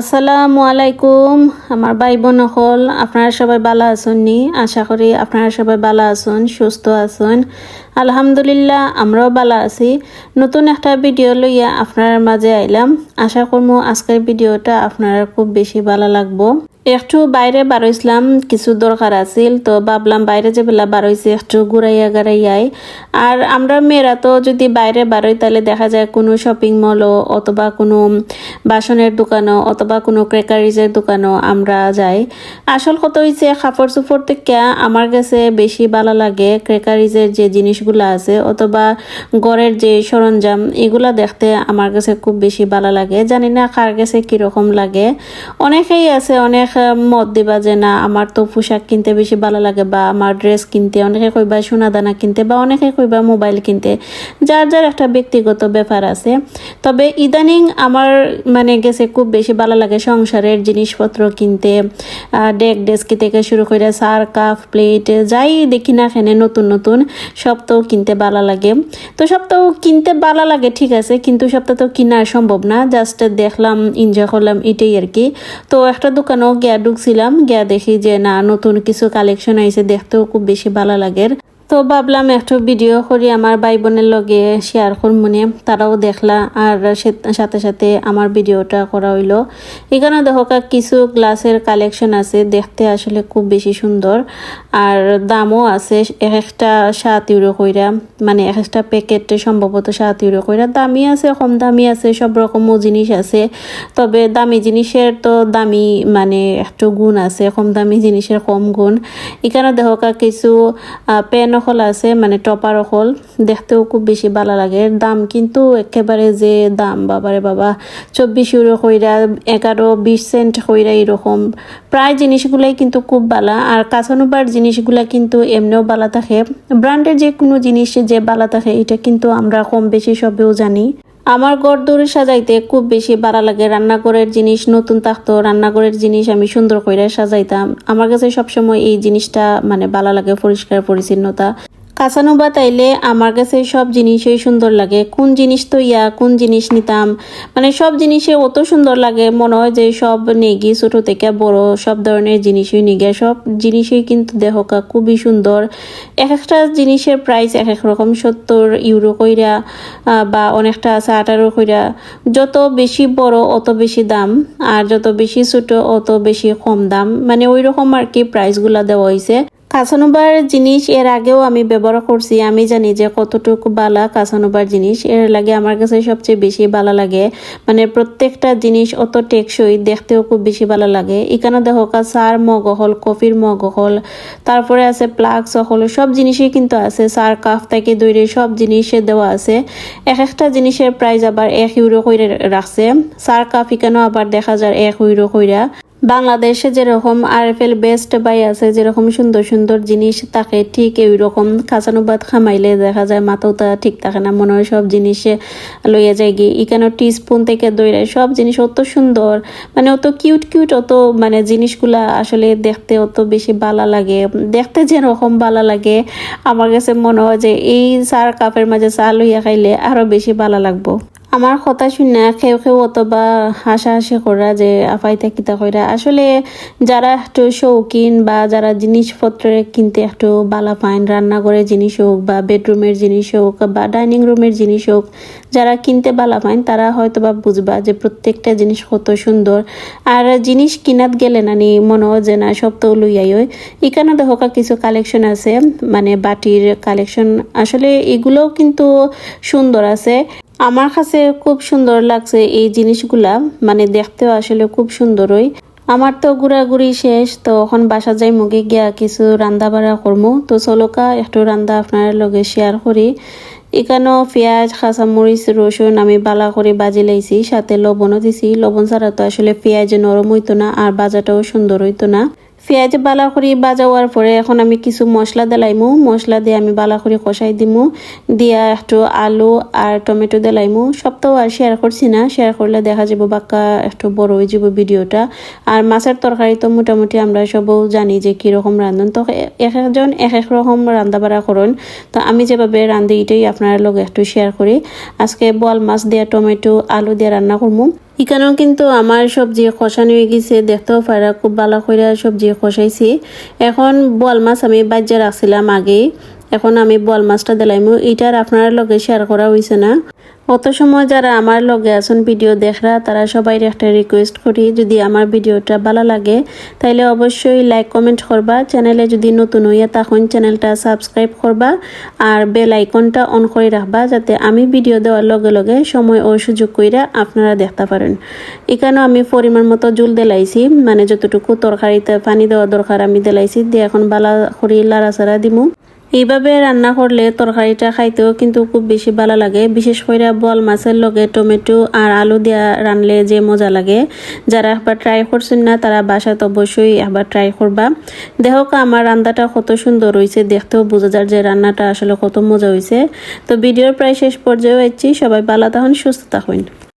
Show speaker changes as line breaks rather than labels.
আসসালামু আলাইকুম, আমার ভাই বোন হল আপনারা সবাই ভালো আছেন নি? আশা করি আপনারা সবাই ভালো আছেন, সুস্থ আছেন। আলহামদুলিল্লাহ, আমরাও ভালো আছি। নতুন একটা ভিডিও লইয়া আপনার মাঝে আইলাম। আশা করব আজকের ভিডিওটা আপনারা খুব বেশি ভালো লাগবো। একটু বাইরে বারইছিলাম কিছু দরকার আছিল, তো ভাবলাম বাইরে যে বেলা বারইছে একটু ঘুরাইয়া গাড়াইয়াই আর আমরা মেয়েরা তো যদি বাইরে বারোই, তাহলে দেখা যায় কোনো শপিং মলও অথবা কোনো বাসনের দোকানও অথবা কোনো ক্রেকারিজের দোকানও আমরা যাই। আসল কথা হয়েছে কাপড় চোপড় থেকে আমার কাছে বেশি ভালো লাগে ক্রেকারিজের যে জিনিসগুলো আছে অথবা ঘরের যে সরঞ্জাম, এগুলা দেখতে আমার কাছে খুব বেশি ভালো লাগে। জানি না কার কাছে কীরকম লাগে। অনেকেই আছে, অনেক মত দিবা যে না, আমার তো পোশাক কিনতে বেশি ভালো লাগে বা আমার ড্রেস কিনতে, অনেকে কইবা সোনা দানা কিনতে বা অনেকে কইবা মোবাইল কিনতে। যার যার একটা ব্যক্তিগত ব্যাপার আছে। তবে ইদানিং আমার মানে গেছে খুব বেশি ভালো লাগে সংসারের জিনিসপত্র কিনতে। ডেক ডেস্কি থেকে শুরু করে সার, কাপ প্লেট যাই দেখি না এখানে নতুন নতুন সব তো কিনতে ভালো লাগে। তো সব তো কিনতে ভালো লাগে, ঠিক আছে, কিন্তু সবটা তো কিনা সম্ভব না। জাস্ট দেখলাম এনজয় করলাম, এটাই আর কি। তো একটা দোকানেও গিয়া ঢুকছিলাম গিয়া দেখি যে না, নতুন কিছু কালেকশন আইছে, দেখতেও খুব বেশি ভালো লাগে। তো ভাবলাম একটু ভিডিও করি, আমার ভাই বোনের লগে শেয়ার করব মনে তারাও দেখলা আর সাথে সাথে আমার ভিডিওটা করা হইল। এখানে দেখো কিছু গ্লাসের কালেকশন আছে, দেখতে আসলে খুব বেশি সুন্দর। আর দামও আছে, এক একটা সাত ইউরো কইরা মানে এক একটা প্যাকেট সম্ভবত সাত ইউরো কইরা। দামি আছে, কম দামি আছে, সব রকমও জিনিস আছে। তবে দামি জিনিসের তো দামি মানে একটু গুণ আছে, কম দামি জিনিসের কম গুণ। এখানে দেখো কিছু পেন অকল আছে মানে টপার অকল। দেখতেও খুব বেশি ভালো লাগে। দাম কিন্তু একেবারে যে দাম, বাবারে বাবা। চব্বিশ ইউরো কইরা এগারো, বিশ সেন্ট কইরা এরকম। প্রায় জিনিসগুলাই কিন্তু খুব ভালো আর কাঁচানোবার জিনিসগুলা কিন্তু এমনিও ভালো থাকে। ব্র্যান্ডের যে কোনো জিনিস যে ভালো থাকে, এটা কিন্তু আমরা কম বেশি সবেও জানি। আমার ঘর দৌড়ে সাজাইতে খুব বেশি ভালো লাগে। রান্নাঘরের জিনিস, নতুন থাকতো রান্নাঘরের জিনিস আমি সুন্দর করে সাজাইতাম। আমার কাছে সবসময় এই জিনিসটা মানে ভালো লাগে, পরিষ্কার, পরিচ্ছন্নতা। কাঁচানো বা তাইলে আমার কাছে সব জিনিসই সুন্দর লাগে। কোন জিনিস তো ইয়া, কোন জিনিস নিতাম। মানে সব জিনিসে অত সুন্দর লাগে, মনে হয় যে সব নেগি ছোট থেকে বড় সব ধরনের জিনিসই নিগে। সব জিনিসই কিন্তু দেহকা খুবই সুন্দর। এক একটা জিনিসের প্রাইস এক এক রকম, সত্তর ইউরো কইরা বা অনেকটা আছে আঠারো কইরা। যত বেশি বড়, অত বেশি দাম। আর যত বেশি ছোট, অত বেশি কম দাম। মানে ওই রকম আর কি প্রাইসগুলা দেওয়া হয়েছে কাঁচানোবার জিনিস এর আগেও আমি ব্যবহার করছি। আমি জানি যে কতটুকু বালা কাঁচানোবার জিনিস, এর লাগে আমার কাছে সবচেয়ে বেশি ভালো লাগে। মানে প্রত্যেকটা জিনিস অত টেকসই, দেখতেও খুব বেশি ভালো লাগে। এখানে দেখো সার মগ হল, কফির মগ হল, তারপরে আছে প্লাগ হল, সব জিনিসই কিন্তু আছে। সার কাফ থেকে দৈরে সব জিনিসে দেওয়া আছে। এক একটা জিনিসের প্রাইস আবার এক ইউরো করে রাখছে। সার কাফ এখানেও আবার দেখা যায় এক ইউরো কইরা। বাংলাদেশে যেরকম আরএফএল বেস্ট বাই আছে, যেরকম সুন্দর সুন্দর জিনিস থাকে, ঠিক ওই রকম খাঁচানুবাদ খামাইলে দেখা যায় মাথাটা ঠিক থাকে না, মনে হয় সব জিনিসে লইয়া যায় গিয়ে। এখানে টি স্পুন থেকে দৈরায় সব জিনিস অত সুন্দর মানে অত কিউট কিউট অত মানে জিনিসগুলা আসলে দেখতে অত বেশি ভালো লাগে। দেখতে যেরকম ভালো লাগে, আমার কাছে মনে হয় যে এই চার কাপের মাঝে চা লইয়া খাইলে আরও বেশি ভালো লাগবো। আমার কথা শুনে খেউ খেউ অথবা হাসাহাসি করা যে আফাইতা কিতা কইরা। আসলে যারা একটু শৌখিন বা যারা জিনিসপত্র কিনতে একটু বালা পাইন রান্নাঘরের জিনিস হোক বা বেডরুমের জিনিস হোক বা ডাইনিং রুমের জিনিস হোক, যারা কিনতে বালা পাইন তারা হয়তো বা বুঝবা যে প্রত্যেকটা জিনিস কত সুন্দর। আর জিনিস কিনাত গেলে নানি মনে হয় যে না, সব তো লইয়াই হয়। এখানে দেখো কিছু কালেকশন আছে মানে বাটির কালেকশন আসলে এগুলোও কিন্তু সুন্দর আছে। আমার কাছে খুব সুন্দর লাগছে এই জিনিসগুলা। মানে দেখতেও আসলে খুব সুন্দরই। আমার তো ঘুরাঘুরি শেষ, তো এখন বাসা যাই মুগে গিয়া কিছু রান্দা বাড়া করব তো চলকা একটু রান্দা আপনার লগে শেয়ার করি। এখানেও পেঁয়াজ, কাঁচামরিচ, রসুন আমি বালা করে বাজি লাইছি, সাথে লবণও দিছি। লবণ ছাড়া তো আসলে পেঁয়াজ নরম হইতো না, আর বাজাটাও সুন্দর হইতো না। পেঁয়াজ বালা করে বাজাওয়ার পরে এখন আমি কিছু মশলা দিলাইমু। মশলা দিয়ে আমি বালা কষাই দিমু। দিয়া একটু আলু আর টমেটো দিলাইমু। সবটাও আর শেয়ার করছি না। শেয়ার করলে দেখা যাব বাক্কা একটু বড় হয়ে যাব ভিডিওটা। আর মাছের তরকারি তো মোটামুটি আমরা সবও জানি যে কীরকম রান্ধন। তো এক একজন এক এক রকম রান্না বাড়া করুন। তো আমি যেভাবে রান্ধি এটাই আপনার লগে একটু শেয়ার করি। আজকে বল মাছ দিয়া টমেটো, আলু দিয়ে রান্না করব এখানেও কিন্তু আমার সবজি খসানি হয়ে গেছে, দেখতেও পারা, খুব ভালো করে সবজি খসাইছি। এখন বল মাছ আমি বাজ্যা রাখছিলাম আগেই। এখন আমি বল মাছটা দিলাম এটার আপনার লগে শেয়ার করা হয়েছে না। অত সময় যারা আমার লগে আছেন ভিডিও দেখরা, তারা সবাই একটা রিকোয়েস্ট করি, যদি আমার ভিডিওটা ভালো লাগে, তাইলে অবশ্যই লাইক কমেন্ট করবা। চ্যানেলে যদি নতুন হইয়া তখন চ্যানেলটা সাবস্ক্রাইব করবা আর বেল আইকনটা অন করে রাখবা, যাতে আমি ভিডিও দেওয়ার লগে লগে সময় ও সুযোগ কইরা আপনারা দেখতে পারেন। এখানেও আমি পরিমাণ মতো জুল দিলাইছি মানে যতটুকু তরকারিতে পানি দেওয়া দরকার আমি দেলাইছি, দিয়ে এখন বালা করি লাড়াচাড়া দিমু। এইভাবে রান্না করলে তরকারিটা খাইতেও কিন্তু খুব বেশি ভালো লাগে, বিশেষ করে বল মাছের লগে টমেটো আর আলু দিয়া রানলে যে মজা লাগে। যারা একবার ট্রাই করছেন না, তারা বাসাতে অবশ্যই একবার ট্রাই করবা। দেখো, আমার রান্নাটা কত সুন্দর হয়েছে দেখতেও বোঝা যায় যে রান্নাটা আসলে কত মজা হয়েছে তো ভিডিওর প্রায় শেষ পর্যায়ে হচ্ছি সবাই ভালো তখন সুস্থ থাকুন।